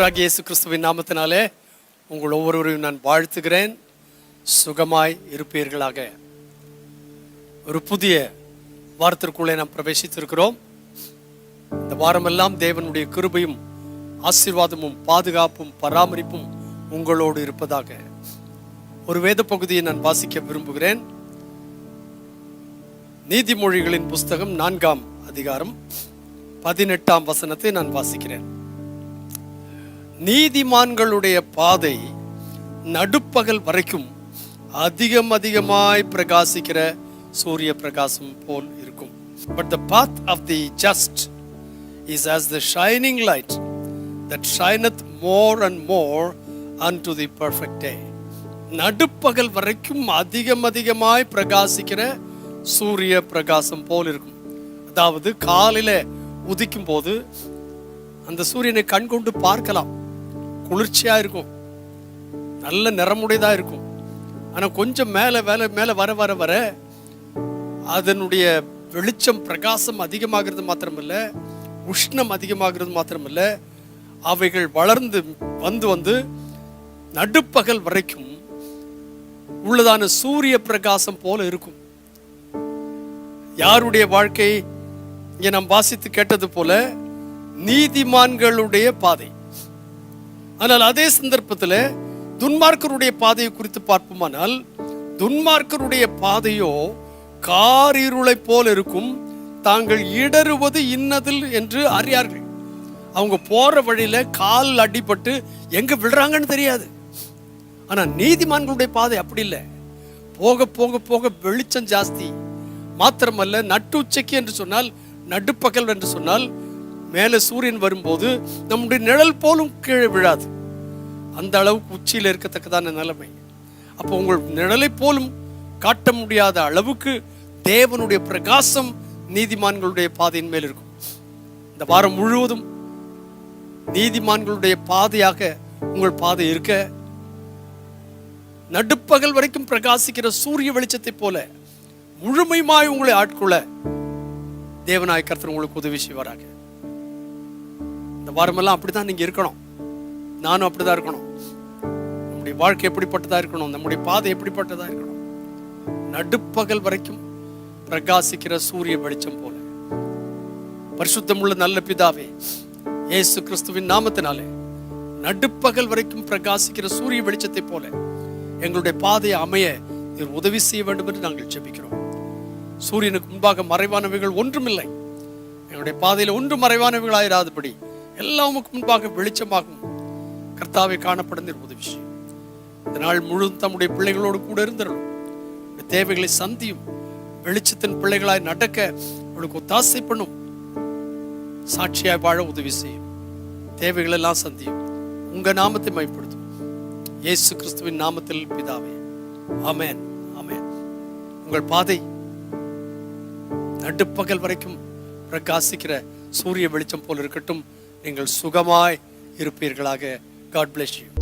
ஆண்டவராகிய இயேசு கிறிஸ்துவின் நாமத்தினாலே உங்கள் ஒவ்வொருவரையும் நான் வாழ்த்துகிறேன். சுகமாய் இருப்பீர்களாக. ஒரு புதிய வாரத்திற்குள்ளே நாம் பிரவேசித்திருக்கிறோம். இந்த வாரமெல்லாம் தேவனுடைய கிருபையும் ஆசீர்வாதமும் பாதுகாப்பும் பராமரிப்பும் உங்களோடு இருப்பதாக. ஒரு வேத பகுதியை நான் வாசிக்க விரும்புகிறேன். நீதிமொழிகளின் புஸ்தகம் நான்காம் அதிகாரம் பதினெட்டாம் வசனத்தை நான் வாசிக்கிறேன். நீதிமான்களுடைய பாதை நடுப்பகல் வரைக்கும் அதிகம் அதிகமாய் பிரகாசிக்கிற சூரிய பிரகாசம் போல் இருக்கும். But the path of the just is as the shining light that shineth more and more unto the perfect day நடுப்பகல் வரைக்கும் அதிகம் அதிகமாய் பிரகாசிக்கிற சூரிய பிரகாசம் போல் இருக்கும். அதாவது காலையில் உதிக்கும் போது அந்த சூரியனை கண் கொண்டு பார்க்கலாம். குளிர்ச்சியா இருக்கும். நல்ல நிறமுடையதா இருக்கும். ஆனா கொஞ்சம் மேல மேல மேல வர வர வர அதனுடைய வெளிச்சம் பிரகாசம் அதிகமாகிறது மாத்திரமல்ல உஷ்ணம் அதிகமாகிறது மாத்திரமல்ல அவைகள் வளர்ந்து வந்து வந்து நடுப்பகல் வரைக்கும் உள்ளதான சூரிய பிரகாசம் போல இருக்கும். யாருடைய வாழ்க்கை? இங்கே நாம் வாசித்து கேட்டது போல நீதிமான்களுடைய பாதை. ஆனால் அதே சந்தர்ப்பத்தில் துன்மார்க்கருடைய பாதையை குறித்து பார்ப்போமானால் துன்மார்க்கருடைய பாதையோ காரிருளை போல் இருக்கும். தாங்கள் இடறுவது இன்னதில் என்று அறியார்கள். அவங்க போற வழியில கால் அடிபட்டு எங்க விழுறாங்கன்னு தெரியாது. ஆனா நீதிமான்களுடைய பாதை அப்படி இல்லை. போக போக போக வெளிச்சம் ஜாஸ்தி. மாத்திரமல்ல நட்டு உச்சைக்கு என்று சொன்னால் நடுப்பகல் என்று சொன்னால் மேலே சூரியன் வரும்போது நம்முடைய நிழல் போலும் கீழே விழாது. அந்த அளவுக்கு உச்சியில் இருக்கத்தக்கதான நிலைமை. அப்போ உங்கள் நிழலை போலும் காட்ட முடியாத அளவுக்கு தேவனுடைய பிரகாசம் நீதிமான்களுடைய பாதையின் மேல் இருக்கும். இந்த வாரம் முழுவதும் நீதிமான்களுடைய பாதையாக உங்கள் பாதை இருக்க நடுப்பகல் வரைக்கும் பிரகாசிக்கிற சூரிய வெளிச்சத்தை போல முழுமையுமாய் உங்களை ஆட்கொள்ள தேவனாய் உங்களுக்கு உதவி செய்வாராக. இந்த வாரமெல்லாம் அப்படிதான் நீங்க இருக்கணும். நானும் அப்படிதான் இருக்கணும். நம்முடைய வாழ்க்கை எப்படிப்பட்டதா இருக்கணும்? நம்முடைய பாதை எப்படிப்பட்டதா இருக்கணும்? நடுப்பகல் வரைக்கும் பிரகாசிக்கிற சூரிய வெளிச்சம் போல. பரிசுத்தமுள்ள நல்ல பிதாவே இயேசு கிறிஸ்துவின் நாமத்தினாலே நடுப்பகல் வரைக்கும் பிரகாசிக்கிற சூரிய வெளிச்சத்தை போல எங்களுடைய பாதையை அமைய நீர் உதவி செய்ய வேண்டும் என்று நாங்கள் ஜெபிக்கிறோம். சூரியனுக்கு முன்பாக மறைவானவைகள் ஒன்றுமில்லை. எங்களுடைய பாதையில் ஒன்றும் மறைவானவைகளாயிராதபடி எல்லாம் உமக்கு முன்பாக வெளிச்சமாகும். கர்த்தாவை காணப்பட உதவி செய்யும் இந்த நாள் முழுவதும் தம்முடைய பிள்ளைகளோடு கூட இருந்தருளும் தேவைகளை சந்தியும் வெளிச்சத்தின் பிள்ளைகளாய் நடக்க அவளுக்கு ஒத்தாசை பண்ணும். சாட்சியாய் வாழ உதவி செய்யும். தேவைகள் எல்லாம் சந்தியும். உங்க நாமத்தை மயப்படுத்தும் இயேசு கிறிஸ்துவின் நாமத்தில் பிதாவே. அமேன் அமேன் உங்கள் பாதை நடுப்பகல் வரைக்கும் பிரகாசிக்கிற சூரிய வெளிச்சம் போல் இருக்கட்டும். நீங்கள் சுகமாய் இருப்பீர்களாக. God bless you